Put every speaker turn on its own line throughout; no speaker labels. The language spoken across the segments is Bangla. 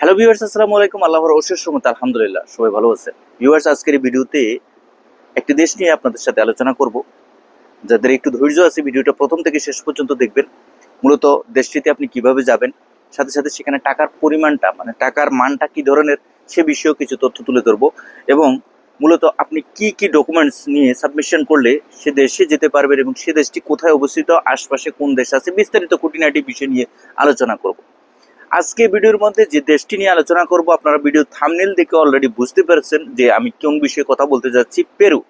হ্যালো ভিউয়ার্স আসসালামু আলাইকুম। আল্লাহর অশেষ রহমত আলহামদুলিল্লাহ, সবাই ভালো আছেন। ভিউয়ার্স আজকের ভিডিওতে একটি দেশ নিয়ে আপনাদের সাথে আলোচনা করব। যাদের একটু ধৈর্য আছে, ভিডিওটা প্রথম থেকে শেষ পর্যন্ত দেখবেন। মূলত দেশটিতে আপনি কীভাবে যাবেন, সাথে সাথে সেখানে টাকার পরিমাণটা মানে টাকার মানটা কি ধরনের, সে বিষয়েও কিছু তথ্য তুলে ধরবো। এবং মূলত আপনি কি কি ডকুমেন্টস নিয়ে সাবমিশন করলে সে দেশে যেতে পারবেন এবং সে দেশটি কোথায় অবস্থিত, আশপাশে কোন দেশ আছে, বিস্তারিত খুঁটিনাটি বিষয় নিয়ে আলোচনা করব। আজকে ভিডিওর মধ্যে যে দেশটি নিয়ে আলোচনা করব, আপনারা ভিডিও থামনেল দেখে অলরেডি বুঝতে পেরেছেন যে আমি কোন বিষয়ে কথা বলতে যাচ্ছি। পেরু।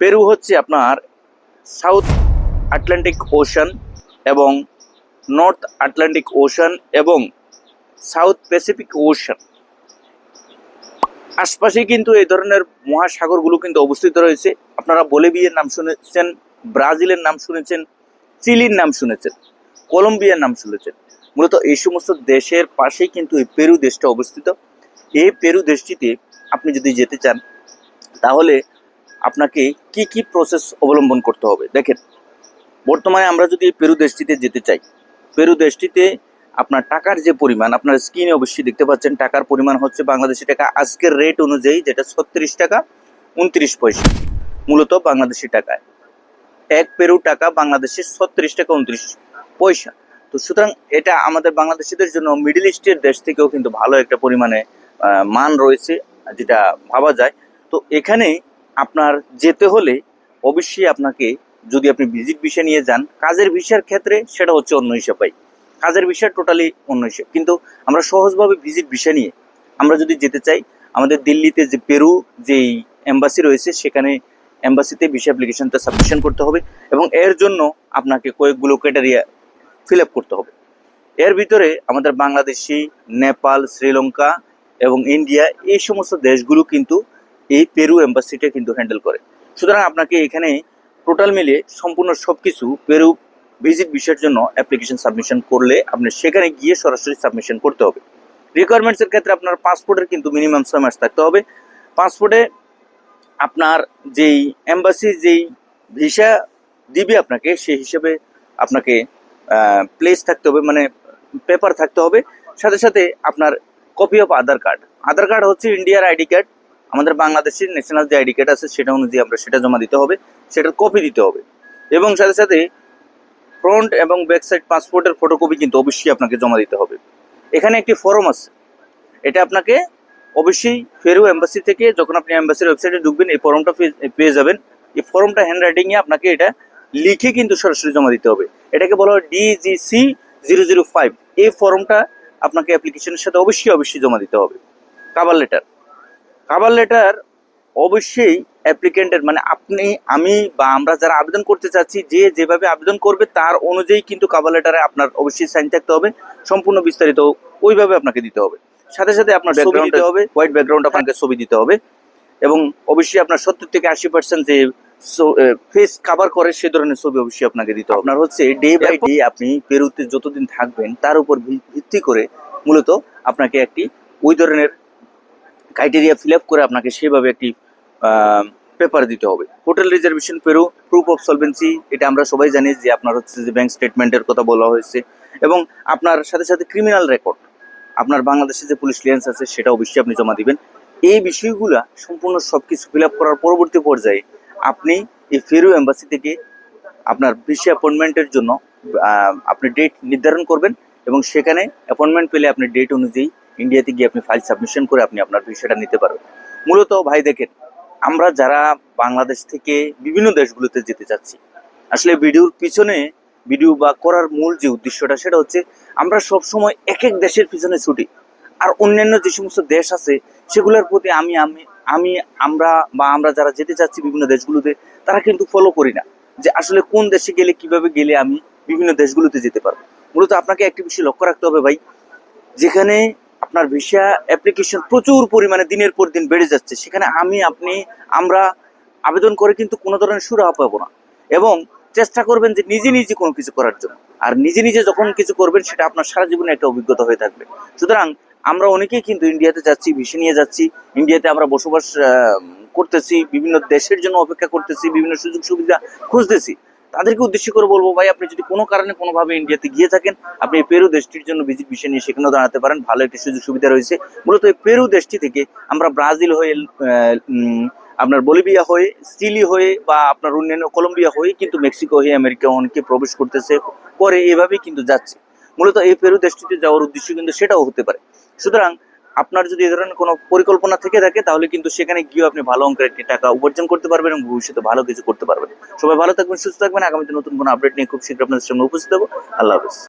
পেরু হচ্ছে আপনার সাউথ আটলান্টিক ওশান এবং নর্থ আটলান্টিক ওশান এবং সাউথ প্যাসিফিক ওশান। আশপাশে কিন্তু এই ধরনের মহাসাগরগুলো কিন্তু অবস্থিত রয়েছে। আপনারা বলিভিয়ার নাম শুনেছেন, ব্রাজিলের নাম শুনেছেন, চিলির নাম শুনেছেন, কলম্বিয়ার নাম শুনেছেন। মূলত এই সমস্ত দেশের পাশেই কিন্তু এই পেরু দেশটা অবস্থিত। এই পেরু দেশটিতে আপনি যদি যেতে চান, তাহলে আপনাকে কি কি প্রসেস অবলম্বন করতে হবে? দেখেন, বর্তমানে আমরা যদি পেরু দেশটিতে যেতে চাই, পেরু দেশটিতে আপনার টাকার যে পরিমাণ, আপনার স্ক্রিনে অবশ্যই দেখতে পাচ্ছেন, টাকার পরিমাণ হচ্ছে বাংলাদেশি টাকা। আজকের রেট অনুযায়ী যেটা ছত্রিশ টাকা, উনত্রিশ পয়সা মূলত বাংলাদেশি টাকায়। এক পেরু টাকা বাংলাদেশের ছত্রিশ টাকা, উনত্রিশ পয়সা। তো সুতরাং এটা আমাদের বাংলাদেশিদের জন্য মিডল ইস্টের দেশ থেকেও কিন্তু ভালো একটা পরিমাণে মান রয়েছে, যেটা ভাবা যায়। তো এখানে আপনার যেতে হলে অবশ্যই আপনাকে যদি আপনি ভিজিট ভিসা নিয়ে যান, কাজের ভিসার ক্ষেত্রে সেটা হচ্ছে অন্য হিসাব পাই কাজের ভিসা টোটালি অন্য হিসাব। কিন্তু আমরা সহজভাবে ভিজিট ভিসা নিয়ে আমরা যদি যেতে চাই, আমাদের দিল্লিতে যে পেরু যেই এম্বাসি রয়েছে, সেখানে এম্বাসিতে ভিসা অ্যাপ্লিকেশনটা সাবমিশন করতে হবে এবং এর জন্য আপনাকে কয়েকগুলো ক্রাইটেরিয়া ফিল আপ করতে হবে। এর ভিতরে আমাদের বাংলাদেশি, নেপাল, শ্রীলঙ্কা এবং ইন্ডিয়া এই সমস্ত দেশগুলো কিন্তু এই পেরু এম্বাসিটা কিন্তু হ্যান্ডেল করে। সুতরাং আপনাকে এখানে টোটাল মিলে সম্পূর্ণ সব কিছু পেরু ভিজিট বিষয়ের জন্য অ্যাপ্লিকেশন সাবমিশন করলে আপনি সেখানে গিয়ে সরাসরি সাবমিশন করতে হবে। রিকোয়ারমেন্টসের ক্ষেত্রে আপনার পাসপোর্টের কিন্তু মিনিমাম ছয় মাস থাকতে হবে। পাসপোর্টে আপনার যেই এম্বাসি যেই ভিসা দিবে আপনাকে, সেই হিসেবে আপনাকে প্লেস থাকতে হবে মানে পেপার থাকতে হবে। সাথে সাথে আপনার copy of Aadhaar card Aadhaar card হচ্ছে ইন্ডিয়ার আইডি কার্ড আমাদের বাংলাদেশের ন্যাশনাল যে আইডি কার্ড আছে, সেটা অনুযায়ী আমরা সেটা জমা দিতে হবে, সেটার কপি দিতে হবে। এবং সাথে সাথে ফ্রন্ট এবং ব্যাক সাইড পাসপোর্টের ফটোকপি কিন্তু অবশ্যই আপনাকে জমা দিতে হবে। এখানে একটি ফর্ম আছে। এটা আপনাকে অবশ্যই ফেরু এম্বাসি থেকে যখন আপনি এম্বাসির ওয়েবসাইটে ঢুকবেন, এই ফর্মটা পেয়ে- যাবেন। এই ফর্মটা হ্যান্ড রাইটিংয়ে আপনাকে এটা লিখে কিন্তু সরাসরি জমা দিতে হবে। এটাকে বলা হয় ডিজিসি জিরো জিরো ফাইভ এই ফর্মটা আপনাকে অ্যাপ্লিকেশনের সাথে অবশ্যই অবশ্যই জমা দিতে হবে। কাভার লেটার কাভার লেটার অবশ্যই অ্যাপ্লিকেন্টের মানে আপনি আমি বা আমরা যারা আবেদন করতে চাচ্ছি যে যেভাবে আবেদন করবে তার অনুযায়ী কিন্তু কাবার লেটারে আপনার অবশ্যই সাইন থাকতে হবে। সম্পূর্ণ বিস্তারিত ওইভাবে আপনাকে দিতে হবে। সাথে সাথে আপনার ছবি দিতে হবে। হোয়াইট ব্যাকগ্রাউন্ড আপনাকে ছবি দিতে হবে। এবং অবশ্যই আপনার সত্তর থেকে আশি পার্সেন্ট যে ফেস কাভার করে সে ধরনের ছবি অবশ্যই আপনাকে দিতে হবে। আপনার হচ্ছে ডে বাই ডে আপনি পেরুতে যতদিন থাকবেন, তার উপর ভিত্তি করে মূলত আপনাকে একটি ওই ধরনের ক্রাইটেরিয়া ফিল আপ করে আপনাকে সেভাবে একটি পেপার দিতে হবে। Hotel reservation Peru proof of solvency এটা আমরা সবাই জানি যে আপনার হচ্ছে যে ব্যাংক স্টেটমেন্টের কথা বলা হয়েছে। এবং আপনার সাথে সাথে ক্রিমিনাল রেকর্ড আপনার বাংলাদেশে যে পুলিশ ক্লিয়ারেন্স আছে, সেটা অবশ্যই আপনি জমা দিবেন। এই বিষয়গুলা সম্পূর্ণ সব কিছু ফিল আপ করার পরবর্তী পর্যায়ে আপনি এই ফেরু এম্বাসি থেকে আপনার ভিসা অ্যাপয়েন্টমেন্টের জন্য আপনি ডেট নির্ধারণ করবেন এবং সেখানে অ্যাপয়েন্টমেন্ট পেলে আপনি ডেট অনুযায়ী ইন্ডিয়াতে গিয়ে আপনি ফাইল সাবমিশন করে আপনি আপনার ভিসাটা নিতে পারবেন। মূলত ভাই দেখেন, আমরা যারা বাংলাদেশ থেকে বিভিন্ন দেশগুলোতে যেতে চাচ্ছি, আসলে ভিডিওর পিছনে ভিডিও বা করার মূল যে উদ্দেশ্যটা সেটা হচ্ছে আমরা সব সময় এক এক দেশের পিছনে ছুটি। আর অন্যান্য যে সমস্ত দেশ আছে, সেগুলোর প্রতি আমি আমি আমি, আমরা বা আমরা যারা যেতে চাচ্ছি বিভিন্ন দেশগুলোতে, তারা কিন্তু ফলো করি না যে আসলে কোন দেশে গেলে, কীভাবে গেলে আমি বিভিন্ন দেশগুলোতে যেতে পারব। মূলত আপনাকে একটি বিষয় লক্ষ্য রাখতে হবে ভাই, যেখানে আপনার ভিসা অ্যাপ্লিকেশন প্রচুর পরিমাণে দিনের পর দিন বেড়ে যাচ্ছে। সেখানে আমি, আপনি, আমরা আবেদন করে কিন্তু কোনো ধরনের সুরাহা পাবো না। এবং চেষ্টা করবেন যে নিজে নিজে কোনো কিছু করার জন্য। আর নিজে নিজে যখন কিছু করবেন, সেটা আপনার সারা জীবনে একটা অভিজ্ঞতা হয়ে থাকবে। সুতরাং আমরা অনেকেই কিন্তু ইন্ডিয়াতে যাচ্ছি, ভিসা নিয়ে যাচ্ছি ইন্ডিয়াতে আমরা বসবাস করতেছি, বিভিন্ন দেশের জন্য অপেক্ষা করতেছি, বিভিন্ন সুযোগ সুবিধা খুঁজতেছি। তাদেরকে উদ্দেশ্য করে বলব, ভাই, আপনি যদি কোনো কারণে কোনোভাবে ইন্ডিয়াতে গিয়ে থাকেন, আপনি এই পেরু দেশটির জন্য ভিজিট বিষয় নিয়ে সেখানেও দাঁড়াতে পারেন, ভালো একটি সুযোগ সুবিধা রয়েছে। মূলত এই পেরু দেশটি থেকে আমরা ব্রাজিল হয়ে আপনার বলিভিয়া হয়ে, চিলি হয়ে বা আপনার অন্যান্য কলম্বিয়া হয়ে কিন্তু মেক্সিকো হয়ে আমেরিকা অনেকে প্রবেশ করতেছে পরে এভাবেই কিন্তু যাচ্ছে। মূলত এই পেরু দেশটিতে যাওয়ার উদ্দেশ্য কিন্তু সেটাও হতে পারে। সুতরাং আপনার যদি এ ধরনের কোনো পরিকল্পনা থেকে থাকে, তাহলে কিন্তু সেখানে গিয়ে আপনি ভালো অঙ্কের একটি টাকা উপার্জন করতে পারবেন এবং ভবিষ্যতে ভালো কিছু করতে পারবেন। সবাই ভালো থাকবেন, সুস্থ থাকবেন। আগামীতে নতুন কোনো আপডেট নিয়ে খুব শীঘ্র আপনাদের সামনে উপস্থিত হব। আল্লাহ হাফেজ।